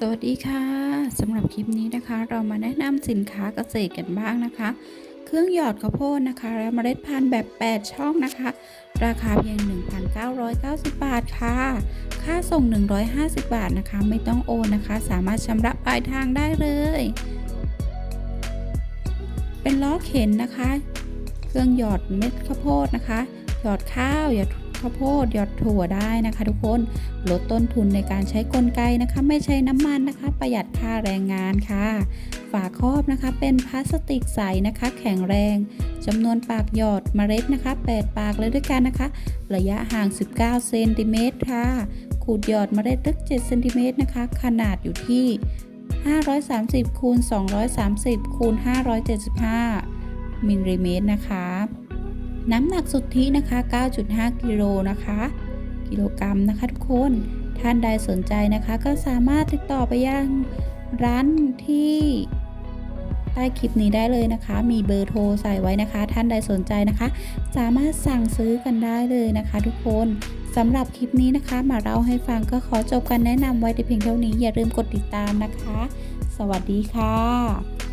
สวัสดีค่ะสำหรับคลิปนี้นะคะ เรามาแนะนำสินค้าเกษตรกันบ้างนะคะ เครื่องหยอดข้าวโพดนะคะ และเมล็ดพันธุ์แบบ 8 ช่องนะคะ ราคาเพียง 1,990 บาทค่ะ ค่าส่ง 150 บาทนะคะ ไม่ต้องโอนนะคะ สามารถชำระปลายทางได้เลย เป็นล้อเข็นนะคะ เครื่องหยอดเม็ดข้าวโพดนะคะ หยอดข้าวหยอด ข้าวโพดหยอดถั่วได้นะคะ ทุกคนลดต้นทุนในการใช้กลไกนะคะ ไม่ใช้น้ำมันนะคะ ประหยัดค่าแรงงานค่ะ ฝาครอบนะคะ เป็นพลาสติกใสนะคะ แข็งแรงจำนวนปากหยอดเมล็ดนะคะ 8 ปากเลยด้วยกันนะคะ ระยะห่าง 19 เซนติเมตรค่ะ ขูดหยอดเมล็ดลึก 7 เซนติเมตรนะคะ ขนาดอยู่ที่ 530คูณ230คูณ575มิลลิเมตรนะคะ น้ำหนักสุทธินะคะ 9.5 กิโลนะคะ กิโลกรัมนะคะทุกคน ท่านใดสนใจนะคะ ก็สามารถติดต่อไปยังร้านที่ใต้คลิปนี้ได้เลยนะคะ มีเบอร์โทรใส่ไว้นะคะ ท่านใดสนใจนะคะ สามารถสั่งซื้อกันได้เลยนะคะทุกคนสำหรับคลิปนี้นะคะ มาเล่าให้ฟังก็ขอจบกันแนะนำไว้แต่เพียงเท่านี้ อย่าลืมกดติดตามนะคะ สวัสดีค่ะ